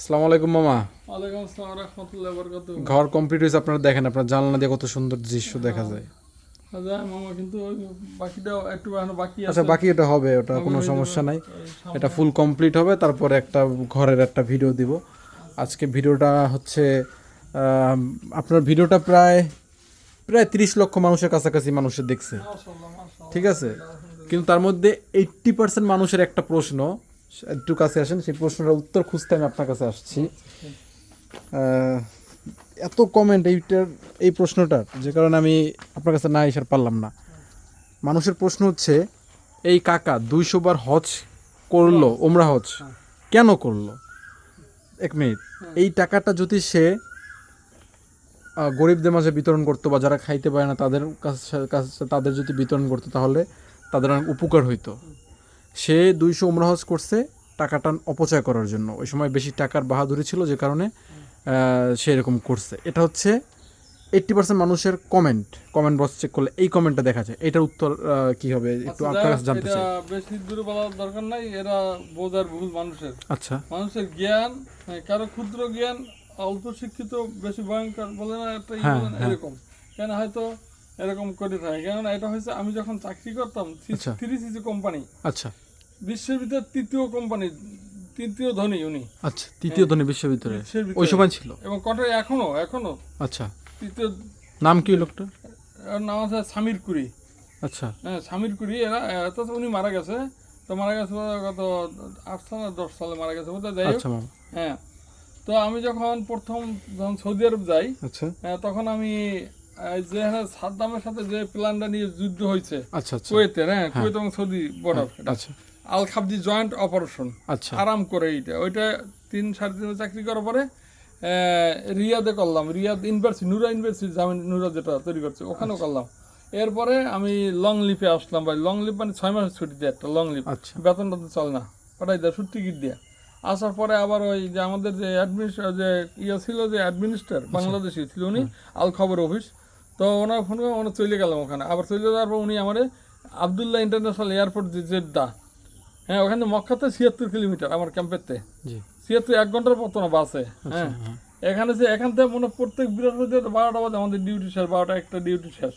আসসালামু আলাইকুম মামা। ওয়ালাইকুম আসসালাম রহমতুল্লাহ বরকাত ঘর কমপ্লিট হয়েছে আপনারা দেখেন আপনার জানলা দিয়ে কত সুন্দর দৃশ্য দেখা যায়। যায় মামা কিন্তু বাকিটা একটু বাকি আছে। আচ্ছা বাকি এটা হবে ওটা কোনো সমস্যা নাই। এটা ফুল কমপ্লিট হবে তারপরে একটা ঘরের একটা ভিডিও দিব। আজকে ভিডিওটা হচ্ছে আপনার ভিডিওটা প্রায় প্রায় তিরিশ লক্ষ মানুষের কাছাকাছি মানুষের দেখছে। ঠিক আছে? কিন্তু তার মধ্যে এইট্টি পার্সেন্ট মানুষের একটা প্রশ্ন একটু কাছে আসেন, সেই প্রশ্নটার উত্তর খুঁজতে আমি আপনার কাছে আসছি। এত কমেন্ট এইটার, এই প্রশ্নটার, যে কারণে আমি আপনার কাছে না এসার পারলাম না। মানুষের প্রশ্ন হচ্ছে, এই কাকা দুইশো বার হজ করল ওমরা হজ, কেন করল? এক মিনিট। এই টাকাটা যদি সে গরিবদের মাঝে বিতরণ করতো বা যারা খাইতে পারে না, তাদের কাছে কাছে তাদের যদি বিতরণ করতো তাহলে তাদের অনেক উপকার হইতো। সে দুইশো উমরা হজ করছে টাকাটা অপচয় করার জন্য। ওই সময় বেশি টাকার বাহাদুরি ছিল যে কারণে সে এরকম করছে। এটা হচ্ছে এইট্টি পার্সেন্ট মানুষের কমেন্ট কমেন্ট বক্স চেক করলে এই কমেন্টটা দেখা যায়। এটার উত্তর কি হবে? একটু আচ্ছা, আপনার কাছে জানতে চাই। বেশি দূরে বলার দরকার নাই। এরা বোঝার ভুল মানুষের। আচ্ছা। মানুষের জ্ঞান হ্যাঁ, কারও ক্ষুদ্র জ্ঞান অল্প শিক্ষিত বেশি ভয়ঙ্কর বলে না একটা হ্যাঁ, হ্যাঁ। এরকম। কেন হয়তো এরকম করে থাকে? কেননা এটা হয়েছে আমি যখন চাকরি করতাম আচ্ছা। Three CC company. আচ্ছা। বিশ্বের ভিতর তৃতীয় কোম্পানি তৃতীয় ধনী উনি। আচ্ছা তৃতীয় ধনী বিশ্ববিদ্যালয়ে ওই সময় ছিল? এবং কত এখনও এখনও। আচ্ছা। তৃতীয় নাম কি লোকটা? নাম আছে সামির কুরি। আচ্ছা। হ্যাঁ সামির কুরি এরা উনি মারা গেছে। তো মারা গেছে গত আট সাল না দশ সালে মারা গেছে যাই আচ্ছা হ্যাঁ। তো আমি যখন প্রথম যখন সৌদি আরব যাই আচ্ছা। হ্যাঁ, তখন আমি যে হ্যাঁ, সাদ্দামের সাথে যে প্ল্যানটা নিয়ে যুদ্ধ হয়েছে আচ্ছা আচ্ছা। কুয়েতের হ্যাঁ কুয়েত এবং সৌদি বর্ডার আচ্ছা। আল খাবজি জয়েন্ট অপারেশন আচ্ছা। আরাম করে এইটা। ওইটা তিন সাড়ে তিন চাকরি করার পরে রিয়াদে করলাম। রিয়াদ ইউনিভার্সিটি নুরা ইউনিভার্সিটি জামিন নুরা যেটা তৈরি করছে ওখানেও করলাম। এরপরে আমি লং লিপে আসলাম ভাই। লং লিপ মানে ছয় মাসের ছুটি দেয় একটা লং লিপ আচ্ছা। বেতনটা তো চলে না। ওটাই দেয় ছুটি টিকিট দেয়া। আসার পরে আবার ওই যে আমাদের যে অ্যাডমিনিস্ট্রে যে ইয়ে ছিল যে অ্যাডমিনিস্ট্রার বাংলাদেশি ছিল উনি আল খবর অফিস তো ওনার ফোন করে ওনার চলে গেলাম ওখানে। আবার চলে যাওয়ার পর উনি আমার আবদুল্লাহ ইন্টারন্যাশনাল এয়ারপোর্ট যে জেদ্দা হ্যাঁ ওখানে মক্কাতে ছিয়াত্তর কিলোমিটার আমার ক্যাম্পেরতে ছিয়াত্তর এক ঘণ্টার মতো না বাসে হ্যাঁ। হ্যাঁ। এখানে যে এখান থেকে মনে প্রত্যেক বৃহস্পতি বারোটা বাজে আমাদের ডিউটি শেষ বারোটা একটা ডিউটি শেষ।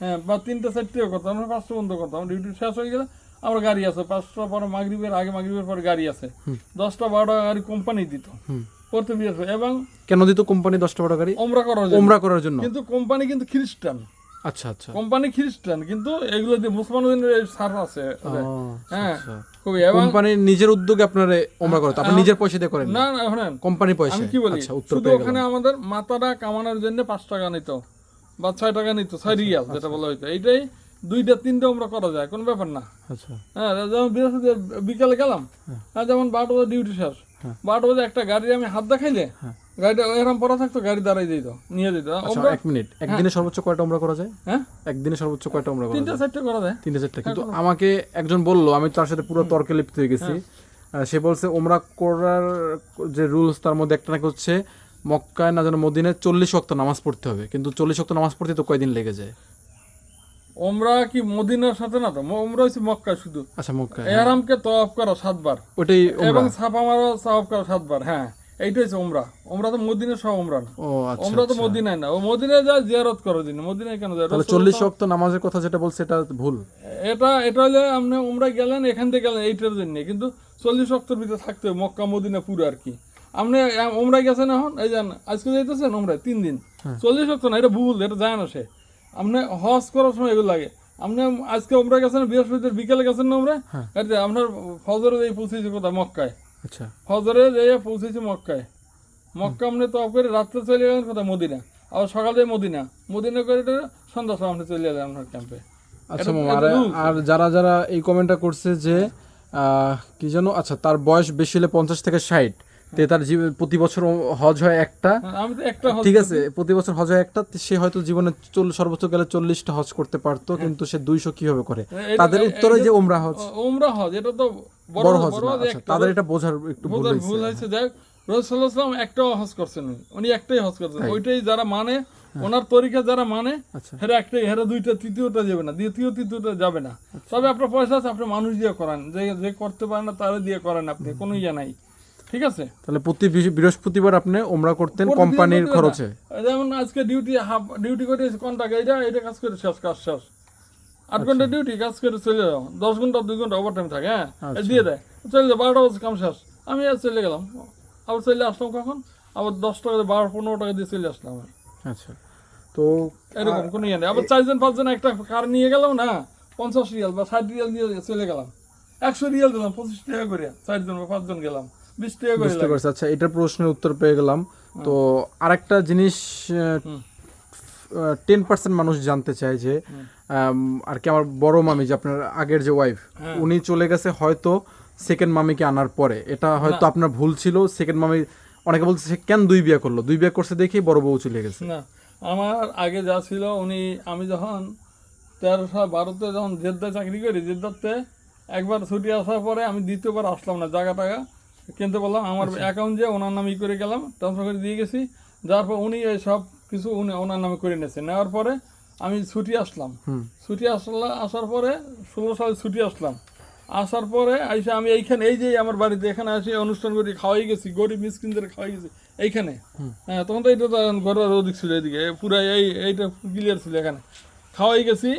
হ্যাঁ বা তিনটে চারটেও করতাম আমরা পাঁচটা বন্ধ করতাম ডিউটি শেষ হয়ে গেলে আমরা গাড়ি আছে। পাঁচটা পরে মাগরিবের আগে মাগরিবের পরে গাড়ি আছে। দশটা বারোটা গাড়ি কোম্পানি দিত। প্রত্যেক বৃহস্পতি এবং কেন দিত কোম্পানি দশটা বড় গাড়ি? ওমরা করার জন্য। ওমরা করার জন্য। কিন্তু কোম্পানি কিন্তু খ্রিস্টান। আচ্ছা আচ্ছা। কোম্পানি খ্রিস্টান কিন্তু এগুলো মুসলমানদের সার আছে হ্যাঁ আচ্ছা। খুবই এবং কোম্পানির নিজের উদ্যোগে আপনার ওমরা করে আপনি নিজের পয়সা দিয়ে করেন না না শোনেন। কোম্পানি পয়সা আমি কি বলি? আচ্ছা শুধু ওখানে আমাদের মাথাটা কামানোর জন্য পাঁচ টাকা নিত বা ছয় টাকা নিত ছয় রিয়াল যেটা বলা হইতো। এইটাই দুইটা তিনটা আমরা করা যায় কোনো ব্যাপার না। আচ্ছা। হ্যাঁ যেমন বিকালে গেলাম হ্যাঁ। যেমন বারোটা ডিউটি শেষ হ্যাঁ। বারোটা বাজে একটা গাড়ি আমি হাত দেখাইলে হ্যাঁ। গাড়িটা এরকম পড়া থাকতো গাড়ি দাঁড়াই দিত নিয়ে দিত আচ্ছা এক মিনিট। একদিনে সর্বোচ্চ কয়টা ওমরা করা যায়? হ্যাঁ? একদিনে সর্বোচ্চ কয়টা ওমরা করা তিনটা যায়? করা যায়। তিনটে চারটা। কিন্তু আমাকে একজন বলল আমি তার সাথে পুরো তর্কে লিপ্ত হয়ে গেছি। হ্যাঁ। সে বলছে ওমরা করার যে রুলস তার মধ্যে একটা নাকি হচ্ছে মক্কায় না যেন মদিনায় চল্লিশ ওয়াক্ত নামাজ পড়তে হবে। কিন্তু চল্লিশ শক্ত নামাজ পড়তে তো কয়দিন লেগে যায়? ওমরা কি মদিনার সাথে না তো? ওমরা হচ্ছে মক্কা শুধু। আচ্ছা মক্কায় এহারামকে তওয়াফ করা সাতবার। ওটাই এবং ছাপা মারা তওয়াফ করা সাতবার হ্যাঁ। এইটাই হচ্ছে ওমরা ওমরা তো ওমরা না আচ্ছা ওমরা তো মদিনায় না। ও মদিনায় জিয়ারত করার জন্য মদিনায় কেন যায়? তাহলে চল্লিশ ওয়াক্ত নামাজের কথা যেটা বলছে এটা ভুল। এটা এটা হলে আপনি উমরা গেলেন এখান থেকে গেলেন এইটার জন্য। কিন্তু চল্লিশ ভিতরে থাকতে হবে মক্কা মদিনা পুরো আর কি। আপনি উমরা গেছেন এখন? এই যান আজকে যাইতেছেন উমরায়? তিন দিন। হ্যাঁ। চল্লিশ অক্টর না এটা ভুল এটা যায় না সে। আপনি হজ করার সময় এগুলো লাগে। আপনি আজকে উমরা গেছেন বৃহস্পতিবার বিকেলে গেছেন না উমরা? হ্যাঁ। আপনার ফজরে পৌঁছেছে কোথায় মক্কায়। আচ্ছা। ফজরে যাইয়া পৌঁছেছি মক্কায়। মক্কা আপনি তো করে রাত্রে চলে গেলেন কোথায়? মদিনা। আবার সকাল মদিনা। মদিনা করে সন্ধ্যা সময় আপনি চলে যাবেন আপনার ক্যাম্পে আচ্ছা আর- আর যারা যারা এই কমেন্টটা করছে যে আহ, কি যেন আচ্ছা তার বয়স বেশি হলে পঞ্চাশ থেকে ষাট। তে তার প্রতি বছর হজ হয় একটা। হজ ঠিক আছে প্রতি বছর হজ হয় একটা সে হয়তো জীবনে সর্বোচ্চ গেলে চল্লিশটা হজ করতে পারতো কিন্তু সে দুইশো কীভাবে করে? তাদের উত্তরে যে ওমরা হজ। ওমরা হজ এটা তো বড় হজ আচ্ছা। তাদের এটা বোঝার একটু ভুল হয়েছে। যাই রসুল্লাহাম একটাও হজ করছেন উনি। একটাই হজ করছেন। ওইটাই যারা মানে ওনার তরিকা যারা মানে আচ্ছা। হেরা একটাই হেরা দুইটা তৃতীয়টা যাবে না। দ্বিতীয় তৃতীয়টা যাবে না। তবে আপনার পয়সা আছে আপনি মানুষ দিয়ে করান। যে যে করতে পারেন না তারা দিয়ে করেন আপনি। কোনো ইয়ে নাই। ঠিক আছে? তাহলে প্রতি বৃহস্পতিবার আপনি ওমরা করতেন কোম্পানির খরচে। যেমন আজকে ডিউটি হাফ ডিউটি করে এসে কোন টাকা এটা কাজ করে শেষ কাজ শেষ। আট ঘণ্টা ডিউটি কাজ করে চলে যাও। দশ ঘণ্টা দুই ঘণ্টা ওভার টাইম থাকে হ্যাঁ? আচ্ছা। দিয়ে দেয়। চলে যাও বারোটা বাজে কাম শেষ। আমি আর চলে গেলাম। আবার চলে আসলাম কখন? আবার দশ টাকা বারো পনেরো টাকা দিয়ে চলে আসলাম। আচ্ছা। তো এরকম কোনো ইয়ে নেই। আবার চারজন পাঁচজন একটা কার নিয়ে গেলাম না? পঞ্চাশ রিয়াল বা ষাট রিয়াল নিয়ে চলে গেলাম। একশো রিয়াল দিলাম পঁচিশ টাকা করে। চারজন বা পাঁচজন গেলাম। বুঝতে। পারছি আচ্ছা এটার প্রশ্নের উত্তর পেয়ে গেলাম। তো আরেকটা জিনিস টেন পার্সেন্ট মানুষ জানতে চায় যে আর কি আমার বড় মামি যে আপনার আগের যে ওয়াইফ হ্যাঁ। উনি চলে গেছে হয়তো সেকেন্ড মামিকে আনার পরে। এটা হয়তো আপনার ভুল ছিল সেকেন্ড মামি অনেকে বলছে সে কেন দুই বিয়ে করল? দুই বিয়ে করছে দেখেই বড় বউ চলে গেছে। না আমার আগে যা ছিল উনি আমি যখন তেরো সাল বারোতে যখন জেদ্দায় চাকরি করি জেদ্দাতে একবার ছুটি আসার পরে আমি দ্বিতীয়বার আসলাম না জায়গা টাকা কিনতে বললাম আমার অ্যাকাউন্ট যে ওনার নামে করে গেলাম ট্রান্সফার করে দিয়ে গেছি। যার পর উনি এই সব কিছু উনি ওনার নামে করে নিয়েছে। নেওয়ার পরে আমি ছুটি আসলাম। ছুটি আসলা আসার পরে ষোলো সালে ছুটি আসলাম। আসার পরে আইসা আমি এইখানে এই যে আমার বাড়িতে এখানে আসি অনুষ্ঠান করি খাওয়াই গেছি গরিব মিসকিনদের খাওয়াই গেছি এইখানে। হ্যাঁ তখন তো তো ঘরের অধিক ছিল এদিকে পুরাই এই এইটা ক্লিয়ার ছিল এখানে। খাওয়াই গেছি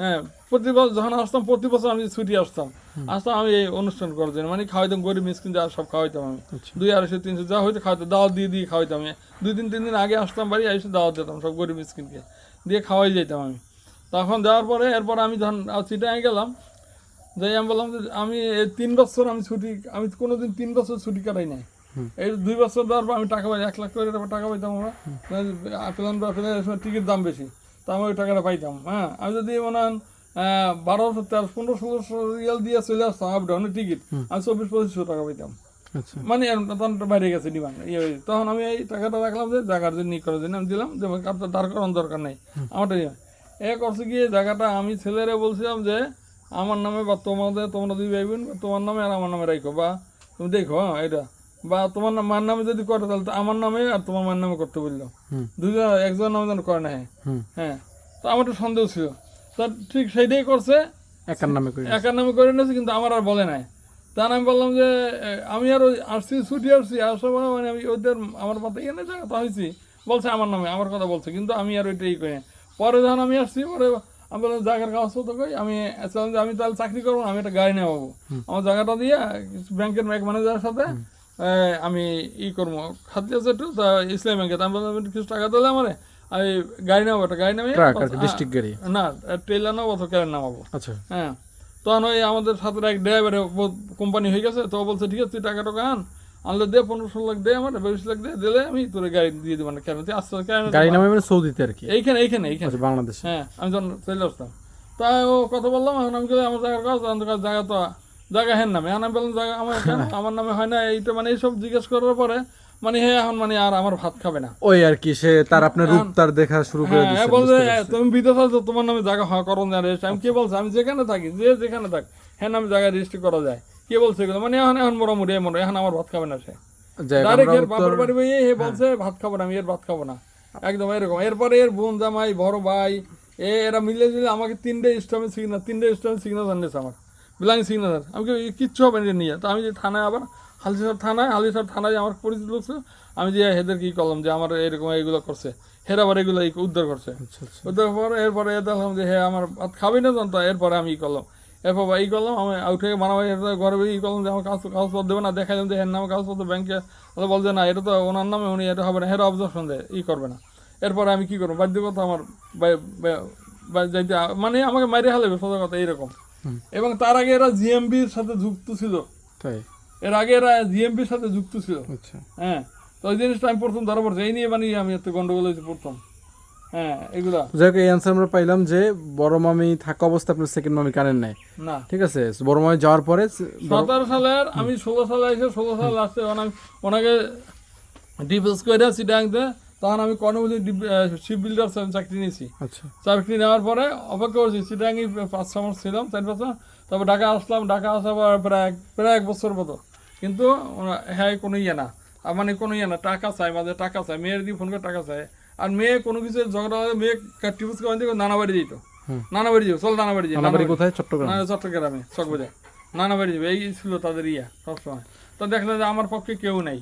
হ্যাঁ প্রতি বছর যখন আসতাম প্রতি বছর আমি ছুটি আসতাম। আসতাম আমি এই অনুষ্ঠান করার জন্য। মানে খাওয়াইতাম গরিব মিসকিন যা সব খাওয়াইতাম আমি। দুই আড়াইশো তিনশো যা হয়তো খাওয়াইতাম দাওয়াত দিয়ে দিয়ে খাওয়াইতাম আমি। দুই দিন তিন দিন আগে আসতাম বাড়ি এসে দাওয়াত দিতাম সব গরিব মিসকিনকে। দিয়ে খাওয়াই যেতাম আমি। তখন যাওয়ার পরে এরপর আমি যখন চিটায় গেলাম যাই আমি বললাম যে আমি এই তিন বছর আমি ছুটি আমি কোনোদিন তিন বছর ছুটি কাটাই নাই। এই দুই বছর দেওয়ার পর আমি টাকা পাই এক লাখ করে টাকা পাইতাম আমরা। প্লেন বা প্লেনের টিকিট দাম বেশি। তা আমি ওই টাকাটা পাইতাম হ্যাঁ? আমি যদি মনে হন বারোশো তেরো পনেরো ষোলোশো রিয়াল দিয়ে চলে আসতাম আপ ডাউনের টিকিট আমি চব্বিশ পঁচিশশো টাকা পাইতাম। আচ্ছা। মানে তখন বাইরে গেছে ডিমান্ড ইয়ে হয়েছে। তখন আমি এই টাকাটা রাখলাম যে জায়গার জন্য করার জন্য আমি দিলাম যে আপনার দাঁড় করানোর দরকার নেই। আমারটা ইয়ে। এ করছে গিয়ে জায়গাটা আমি ছেলেরে বলছিলাম যে আমার নামে বা তোমাদের তোমরা দুই ভাই বোন তোমার নামে আর আমার নামে রাখো বা তুমি দেখো হ্যাঁ এটা। বা তোমার মার নামে যদি করে তাহলে তো আমার নামে আর তোমার মার নামে করতে বলল। দুজন একজন নামে যেন করে না হ্যাঁ। তো আমার একটু সন্দেহ ছিল। তা ঠিক সেইটাই করছে। একার নামে করে একার নামে করে নিয়েছে কিন্তু আমার আর বলে নাই। তার আমি বললাম যে আমি আর ওই আসছি ছুটি আসছি আসার পরে মানে আমি ওদের আমার মাথায় এনে যা কথা হয়েছি। বলছে আমার নামে আমার কথা বলছে কিন্তু আমি আর ওইটাই করি পরে যখন আমি আসছি পরে আমি বললাম জায়গার কাগজপত্র কই আমি যে আমি তাহলে চাকরি করব আমি একটা গাড়ি নেব। আমার জায়গাটা দিয়ে ব্যাংকের ব্যাংক ম্যানেজারের সাথে আমি ই করব। খাদ্য আছে একটু তা ইসলাম ব্যাংকে আমি বললাম কিছু টাকা দিলে আমার। আমি গাড়ি নেব একটা গাড়ি আর ডিস্ট্রিক্ট গাড়ি? না ট্রেলার নেব অথবা ক্যারেন নামাবো। আচ্ছা। হ্যাঁ। তখন ওই আমাদের সাথে এক ড্রাইভার কোম্পানি হয়ে গেছে তো বলছে ঠিক আছে তুই টাকা টাকা আন। আনলে দে পনেরো ষোলো লাখ দে আমার বিশ লাখ দে দিলে আমি তোর গাড়ি দিয়ে দেবো না কেন তুই আস্তে আস্তে কেন গাড়ি নামে মানে সৌদিতে আর কি? এইখানে এইখানে এইখানে। বাংলাদেশ। হ্যাঁ আমি যখন চলে আসতাম। তাই ও কথা বললাম এখন আমি গেলে আমার জায়গার কাজ জায়গা তো জায়গা হ্যাঁ নামে। আমি বললাম জায়গা আমার কেন? আমার নামে হয় না? এইটা মানে এইসব জিজ্ঞেস করার পরে মানে হ্যাঁ এখন মানে আর আমার ভাত খাবে না। ওই আর কি সে তার আপনার রূপ তার দেখা শুরু করে হ্যাঁ তুমি বিদেশ আছো তোমার নামে জায়গা হয় করণ আমি কে বলছে? আমি যেখানে থাকি যে যেখানে থাক হ্যাঁ নামে জায়গা রেজিস্ট্রি করা যায়। কে বলছে এগুলো? মানে এখন এখন মোটামুটি মনে এখন আমার ভাত খাবে না সে। ডাইরেক্ট এর বাপের বাড়ি বইয়ে হে বলছে ভাত খাব না আমি এর ভাত খাব না। একদম এরকম। এরপরে এর বোন জামাই বড় ভাই এ এরা মিলে মিলে আমাকে তিনটে স্টামে সিগনাল তিনটে স্টামে সিগনাল জানিয়েছে আমার বিলাঙ্গি সিগনাল আমি কি কিচ্ছু হবে না এটা নিয়ে তো আমি যে থানায় আবার হালিশহর থানায় হালিশহর থানায় আমার পরিচিত লোক ছিল, আমি যে হেদের কি করলাম যে আমার এরকম এইগুলো করছে হেরা আবার এগুলো উদ্ধার করছে উদ্ধার পরে এরপরে এ দেখলাম যে হ্যাঁ আমার ভাত খাবি না জানতো এরপরে আমি ই করলাম এরপর ই করলাম আমি উঠে মারামারি ঘরে ই করলাম যে আমার কাজ কাগজপত্র দেবে না দেখাইলাম যে হ্যাঁ নামে কাগজপত্র ব্যাংকে ওরা বলছে না এটা তো ওনার নামে উনি এটা হবে না হেরা অবজেকশন দেয় ই করবে না এরপরে আমি কি করব বাধ্য কথা আমার যাইতে মানে আমাকে মাইরে হালাবে সোজা কথা এইরকম। এবং তার আগে এরা জিএমবির সাথে যুক্ত ছিল। তাই? এর আগে এরা জিএমবির সাথে যুক্ত ছিল। আচ্ছা। হ্যাঁ তো ওই জিনিসটা আমি প্রথম ধরা পড়ছে। এই নিয়ে মানে আমি এত গন্ডগোল হয়েছে প্রথম। হ্যাঁ এগুলা। যাই হোক এই অ্যান্সার আমরা পাইলাম যে বড় মামি থাকা অবস্থা আপনার সেকেন্ড মামি কারেন্ট নাই। না। ঠিক আছে? বড় মামি যাওয়ার পরে সতেরো সালের আমি ষোলো সালে এসে ষোলো সাল আসছে আমি ওনাকে ডিভোর্স করে সিটাংতে তখন আমি কর্মবতী শিপ বিল্ডার চাকরি নিয়েছি। আচ্ছা। চাকরি নেওয়ার পরে অপেক্ষা করছি সিটাঙ্গি পাঁচ ছ মাস ছিলাম চার বছর তারপর ঢাকা আসলাম ঢাকা আসার পর প্রায় প্রায় এক বছর মতো। কিন্তু হ্যাঁ কোনো ইয়ে না। মানে কোনো ইয়ে না টাকা চাই মাঝে টাকা চাই মেয়ের দিয়ে ফোন করে টাকা চাই। আর মেয়ে কোনো কিছু ঝগড়া হলে মেয়ে ডিভোর্স করে দিকে নানা বাড়ি দিত। নানা বাড়ি যাব চল নানা বাড়ি বাড়ি কোথায়? চট্টগ্রাম। চট্টগ্রামে চকবাজার। নানা বাড়ি যাবে এই ছিল তাদের ইয়া সবসময়। তো দেখলে যে আমার পক্ষে কেউ নাই।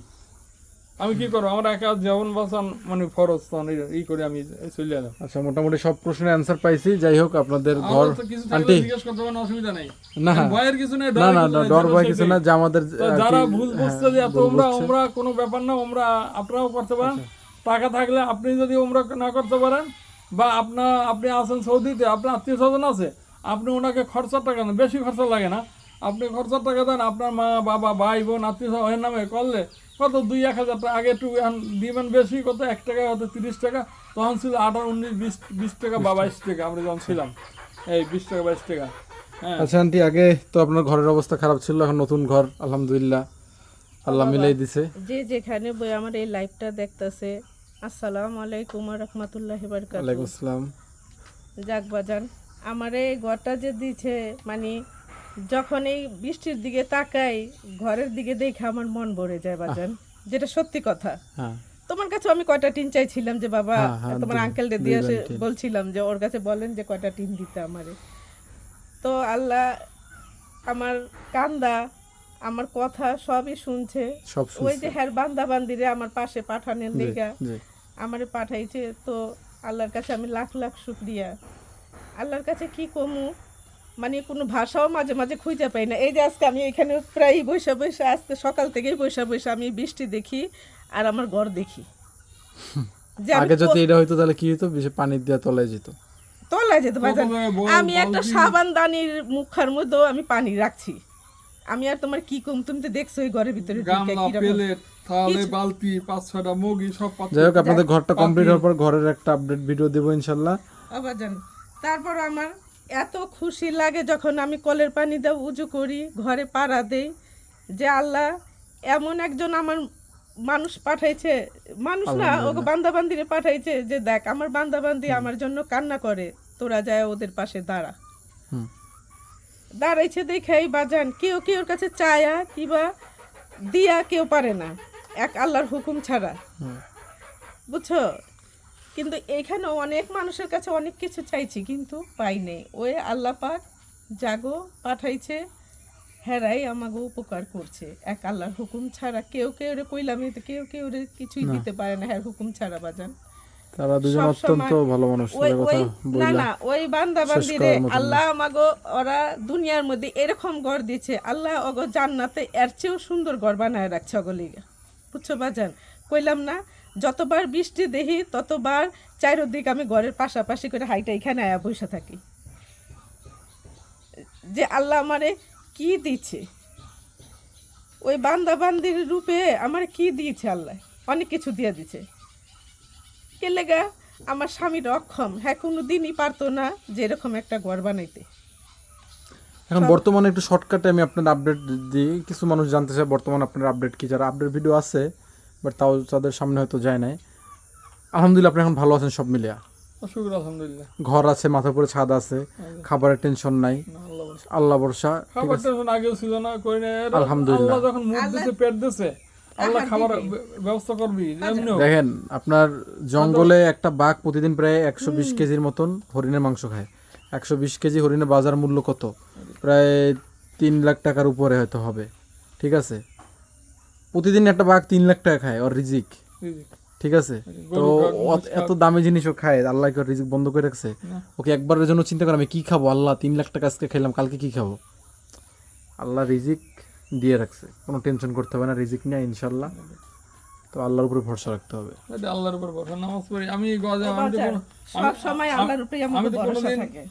আমি কি করব? আমার একা যেমন বাঁচান মানে ফরজ এই- এই করে আমি চলে এলাম। আচ্ছা মোটামুটি সব প্রশ্নের অ্যান্সার পাইছি। যাই হোক আপনাদের ঘর আন্টি। জিজ্ঞেস করতে পারেন অসুবিধা নেই। না। ভয়ের কিছু নেই না না না, ডর ভয় কিছু না যে আমাদের যারা ভুল হ্যাঁ, বুঝছে যে ভুল ওমরা কোনো ব্যাপার না ওমরা আপনারাও করতে পারেন। আচ্ছা। টাকা থাকলে আপনি যদি ওমরা না করতে পারেন বা আপনার আপনি আছেন সৌদিতে আপনার আত্মীয় স্বজন আছে আপনি ওনাকে খরচার টাকা দেন। বেশি খরচা লাগে না। আপনি খরচার টাকা দেন আপনার মা বাবা ভাই বোন আত্মীয় স্বজনের নামে করলে কত? দুই এক হাজার টাকা। আগে একটু দিবেন বেশি কত? এক টাকা হয়তো তিরিশ টাকা। তখন ছিল আঠারো উনিশ বিশ বিশ টাকা বা বাইশ টাকা। আমরা যখন ছিলাম এই বিশ টাকা বাইশ টাকা। হ্যাঁ। আচ্ছা আন্টি আগে তো আপনার ঘরের অবস্থা খারাপ ছিল এখন নতুন ঘর আলহামদুলিল্লাহ। আল্লাহ মিলাই দিছে। যে যেখানে বই আমার এই লাইভটা দেখতেছে আসসালামু আলাইকুম রহমতুল্লাহ ওয়ালাইকুম আসসালাম। যাক বাজান আমার এই ঘরটা যে দিছে মানে যখন এই বৃষ্টির দিকে তাকাই ঘরের দিকে দেখে আমার মন ভরে যায় বাজান। যেটা সত্যি কথা। হ্যাঁ। তোমার কাছে আমি কয়টা টিন চাইছিলাম যে বাবা হ্যাঁ, হ্যাঁ, তোমার আঙ্কেল দিয়ে। বলছিলাম যে ওর কাছে বলেন যে কয়টা টিন দিতে আমারে। তো আল্লাহ আমার কান্দা আমার কথা সবই শুনছে। ওই যে হ্যার বান্দা বান্দিরে আমার পাশে পাঠানের জি, আমারে পাঠাইছে। তো আল্লাহর কাছে আমি লাখ লাখ শুক্রিয়া। আল্লাহর কাছে কি কমু? মানে কোনো ভাষাও মাঝে মাঝে খুঁজে পাই না। এই যে আজকে আমি এখানে প্রায় বৈশা বৈশা আজকে সকাল থেকেই বৈশা বৈশা আমি বৃষ্টি দেখি আর আমার ঘর দেখি। আগে যদি এটা হইতো তাহলে কি হতো বেশি পানি দিয়ে তলায় যেত। তলায় যেতে আমি একটা সাবান দানির মুখার মধ্যেও আমি পানি রাখছি। আমি আর তোমার কি কম? তুমি তো দেখছ এই ঘরের ভিতরে বালতি পাঁচ মগি সব যাই হোক আপনাদের ঘরটা কমপ্লিট হওয়ার পর ঘরের একটা আপডেট ভিডিও দেবো ইনশাল্লাহ। তারপর আমার এত খুশি লাগে যখন আমি কলের পানি দিয়ে উজু করি ঘরে পাড়া দেই যে আল্লাহ এমন একজন আমার মানুষ পাঠাইছে। মানুষ না ওকে বান্দাবান্দিরে পাঠাইছে যে দেখ আমার বান্দাবান্দি আমার জন্য কান্না করে তোরা যায় ওদের পাশে দাঁড়া। দাঁড়াইছে দেখেই বাজান কেউ কেউর কাছে চায়া কিবা দিয়া কেউ পারে না এক আল্লাহর হুকুম ছাড়া। বুঝছ? কিন্তু এখানে অনেক মানুষের কাছে অনেক কিছু চাইছি কিন্তু পাই নাই। ওই আল্লাহ পাক জাগো পাঠাইছে হেরাই আমাকে উপকার করছে। এক আল্লাহর হুকুম ছাড়া কেউ কেউ রে কইলাম কেউ কেউ রে কিছুই দিতে পারে না হ্যাঁ হুকুম ছাড়া বাজান। তারা দুজন অত্যন্ত ভালো মানুষ না না ওই বান্দা বান্দিরে মতো না। আল্লাহ আমাগো ওরা দুনিয়ার মধ্যে এরকম ঘর দিচ্ছে আল্লাহ অগো জান্নাতে এর চেয়েও সুন্দর ঘর বানায় রাখছে অগলিগা বুঝছ বাজান? কইলাম না যতবার বৃষ্টি দেখি ততবার চারিদিক আমি ঘরের পাশাপাশি করে হাইটা এখানে আয়া বসে থাকি। যে আল্লাহ আমারে কি দিচ্ছে ওই বান্দা বান্দির রূপে আমার কি দিয়েছে আল্লাহ? অনেক কিছু দিয়ে দিছে। কে লেগা আমার স্বামীর অক্ষম? হ্যাঁ কোনো দিনই পারতো না যে এরকম একটা ঘর বানাইতে। এখন বর্তমানে একটু শর্টকাটে আমি আপনার আপডেট দিই। কিছু মানুষ জানতে চায় বর্তমানে আপনার আপডেট কি? যারা আপডেট ভিডিও আছে বাট তাও তাদের সামনে হয়তো যায় নাই। আলহামদুলিল্লাহ আপনি এখন ভালো আছেন সব মিলিয়া? শুক্র আলহামদুলিল্লাহ। ঘর আছে মাথার উপরে ছাদ আছে খাবারের টেনশন নাই। আল্লাহ বলছে। আল্লাহ ভরসা খাবার টেনশন আগেও ছিল না কই না আলহামদুলিল্লাহ। যখন মুখ দিছে পেট দিছে আল্লাহ খাবার ব্যবস্থা করবি দেখেন আপনার জঙ্গলে একটা বাঘ প্রতিদিন প্রায় একশো বিশ কেজির মতন হরিণের মাংস খায়। একশো বিশ কেজি হরিণের বাজার মূল্য কত? প্রায় তিন লাখ টাকার উপরে হয়তো হবে। ঠিক আছে? প্রতিদিন একটা বাঘ তিন লাখ টাকা খায় ওর রিজিক। ঠিক আছে? তো এত দামি জিনিসও খায় আল্লাহ ওর রিজিক বন্ধ করে রাখছে? ওকে একবারের জন্য চিন্তা করে আমি কি খাব? আল্লাহ তিন লাখ টাকা আজকে খেলাম কালকে কি খাব? আল্লাহ রিজিক দিয়ে রাখছে। কোনো টেনশন করতে হবে না রিজিক নিয়ে ইনশাল্লাহ তো আল্লাহর উপরে ভরসা রাখতে হবে। আল্লাহর উপর ভরসা নামাজ পড়ি আমি গজে আমি সব সময় আল্লাহর উপরে আমি আমাকে তো ভরসা কোনোদিন থাকে।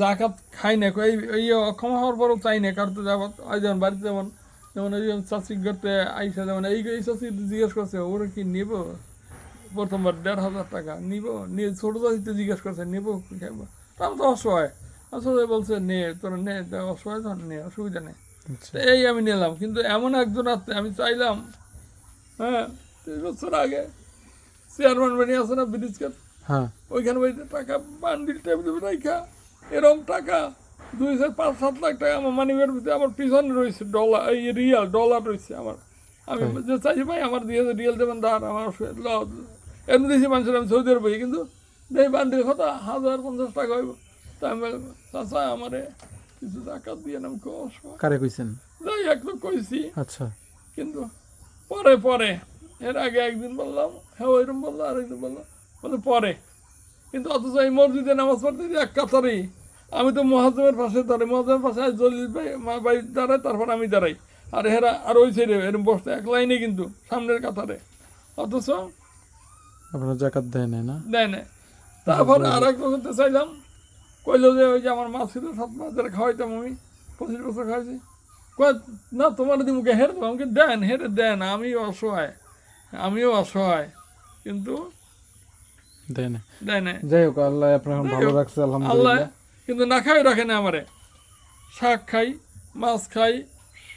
জাকাত খাই না এই এই অক্ষম হওয়ার পরও চাই না কারণ তো যাবত ওই যেমন বাড়িতে যেমন যেমন ওই চাষি করতে আইসা যেমন এই এই চাষি জিজ্ঞেস করছে ওরা কি নিব? প্রথমবার দেড় হাজার টাকা নিব নিয়ে ছোটো চাষিতে জিজ্ঞেস করছে নিব আমি তো অসহায়। অসহায় বলছে নে তোরা নে অসহায় তো নে অসুবিধা নেই। আচ্ছা। এই আমি নিলাম। কিন্তু এমন একজন আছে আমি চাইলাম হ্যাঁ তিন বছর আগে চেয়ারম্যান বানিয়ে আছে না ব্রিজকে হ্যাঁ। ওইখানে ওই টাকা বান্ডিল টেবিল রাখা এরম টাকা দুই চার পাঁচ সাত লাখ টাকা আমার মানি ব্যাগের ভিতরে আমার পিছনে রয়েছে ডলার এই রিয়াল ডলার রয়েছে আমার। আমি যে চাইছি ভাই আমার দিয়ে রিয়াল দেবেন দাঁড় আমার এমনি দিয়েছি মানুষের আমি সৌদি আরবে কিন্তু এই বান্ডিল কত? হাজার পঞ্চাশ টাকা হইব। তা আমি চাচা আমারে কিছু টাকা দিয়ে নাম কারে কইছেন? যাই এক লোক কইছি। আচ্ছা। কিন্তু পরে পরে এর আগে একদিন বললাম হ্যাঁ ওইরকম বলল আরেকদিন বলল। বলে পরে। কিন্তু অথচ এই মসজিদে নামাজ পড়তে এক কাতারেই আমি তো মহাজমের পাশে দাঁড়াই মহাজমের পাশে আজ জলিল ভাই মা ভাই দাঁড়ায় তারপর আমি দাঁড়াই। আর হেরা আর ওই ছেড়ে এরকম বসতে এক লাইনে কিন্তু সামনের কাতারে। অথচ আপনার জাকাত দেয় নাই না? দেয় না তারপরে আর এক করতে চাইলাম কইলো যে ওই যে আমার মাছ ছিল সাত মাস ধরে খাওয়াইতাম আমি পঁচিশ বছর খাওয়াইছি। না তোমার দি মুখে হেরে দেবো। আমাকে দেন হেরে দেন আমিও অসহায় আমিও অসহায়। কিন্তু দেয় না দেয় না যাই হোক আল্লাহ আপনার ভালো রাখছে আল্লাহ আলহামদুলিল্লাহ কিন্তু না খাই রাখে না আমারে। শাক খাই মাছ খাই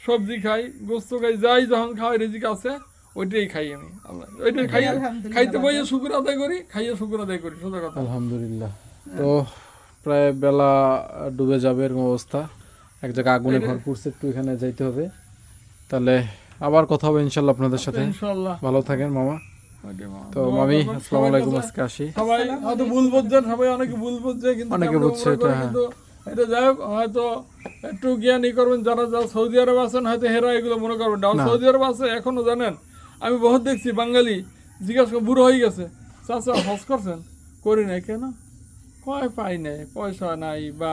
সবজি খাই গোস্ত খাই যাই যখন খাওয়াই রিজিক আছে ওইটাই খাই আমি। ওইটাই খাই। খাইতে বইয়ে শুকুর আদায় করি খাইয়ে শুকুর আদায় করি সোজা কথা। আলহামদুলিল্লাহ। তো প্রায় বেলা ডুবে যাবে এরকম অবস্থা। এক জায়গায় আগুনে ঘর পুড়ছে একটু এখানে যাইতে হবে। তাহলে আবার কথা হবে ইনশাল্লাহ আপনাদের সাথে। ইনশাল্লাহ। ভালো থাকেন মামা। তো মামি আসসালামু। আলাইকুম আজকে আসি। সবাই হয়তো ভুল বুঝছেন সবাই অনেকে ভুল বুঝছে কিন্তু অনেকে বুঝছে মনে এটা, হ্যাঁ। কিন্তু এটা যাই হোক হয়তো একটু জ্ঞানী করবেন যারা যারা সৌদি আরব আছেন হয়তো হেরা এগুলো মনে করবেন না। আর সৌদি আরব আছে এখনও জানেন আমি বহুত দেখছি বাঙালি জিজ্ঞাসা করে বুড়ো হয়ে গেছে চাচা হজ করছেন? করি নাই কেন? কয় পাই নাই পয়সা নাই বা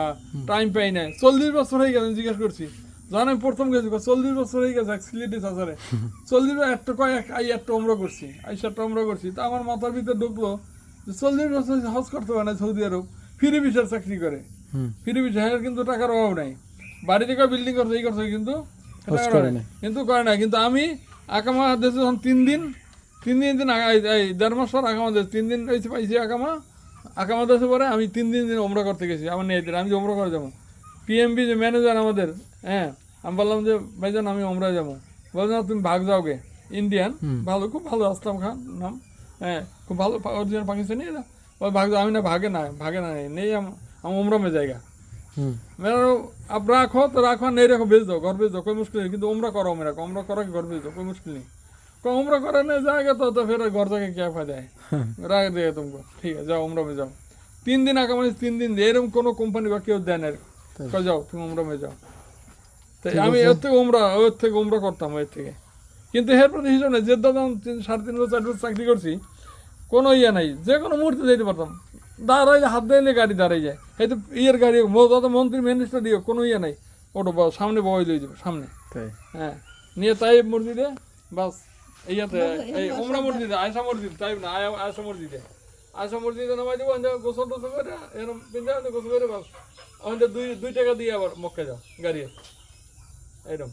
টাইম পাই নাই। চল্লিশ বছর হয়ে গেছে জিজ্ঞেস করছি। যখন আমি প্রথম গেছি চল্লিশ বছর হয়ে গেছে এক সিলেটি চাচারে। চল্লিশ বছর একটা কয় এক আই একটা করছি একটা ওমরা করছি। তা আমার মাথার ভিতরে ঢুকলো যে চল্লিশ বছর হজ করতে পারে না সৌদি আরব ফিরে চাকরি করে। ফিরে কিন্তু টাকার অভাব নাই। বাড়ি থেকে বিল্ডিং করছে এই করছে কিন্তু। কিন্তু করে না কিন্তু আমি আকামা দেশে যখন তিন দিন তিন দিন দিন দেড় মাস পর আকামা দেশ তিন দিন পাইছি আকামা। আকামা দেশে পরে আমি তিন দিন দিন ওমরা করতে গেছি। আমার নেই আমি যে ওমরা করে যাব। পিএমবি যে ম্যানেজার আমাদের হ্যাঁ আমি বললাম যে ভাইজান আমি ওমরা যাবো বললাম না, তুমি ভাগ যাও গে ইন্ডিয়ান ভালো খুব ভালো আসলাম খান নাম হ্যাঁ খুব ভালো অরিজিনাল পাকিস্তানি এরা ওই ভাগ যাও আমি না ভাগে না ভাগে না নেই আম- আমি ওমরা में जाएगा হুম मेरा अब राखो तो राखो नहीं रखो भेज दो घर भेज दो कोई मुश्किल नहीं किंतु उम्र करो मेरा को उम्र करो कि घर भेज दो कोई मुश्किल नहीं को उम्र करो नहीं जाएगा तो तो फिर घर जाके क्या फायदा है रख देगा तुमको ठीक है जाओ उम्र में जाओ तीन दिन आगे মানে তিন দিন এরকম কোনো কোম্পানি বা কেউ দেয় না এরকম। যাও তুমি উমরা মে যাও। তো আমি এর থেকে উমরা ওর থেকে উমরা করতাম এর থেকে। কিন্তু এর প্রতি হিসাব নেই যে দাদা সাড়ে তিন বছর চার বছর চাকরি করছি কোনো ইয়ে নাই যে কোনো মুহূর্তে যেতে পারতাম। দাঁড়াইলে হাত গাড়ি দাঁড়াই যায়। এই তো ইয়ের গাড়ি যত মন্ত্রী মিনিস্টার দিও কোনো ইয়ে নাই। ওটো বা- সামনে বই লই যাবে সামনে। হ্যাঁ নিয়ে তাই মসজিদে বাস ইয়াতে এই উমরা মসজিদে আয়সা মসজিদ তাই না আয়া- আয়সা মসজিদে। আয়সা মসজিদে নামাই দেবো গোসল টোসল করে এরকম পিন্ধে গোসল করে বাস। ওখানে দুই দুই টাকা দিয়ে আবার মক্কা যাও গাড়ি আছে। এরকম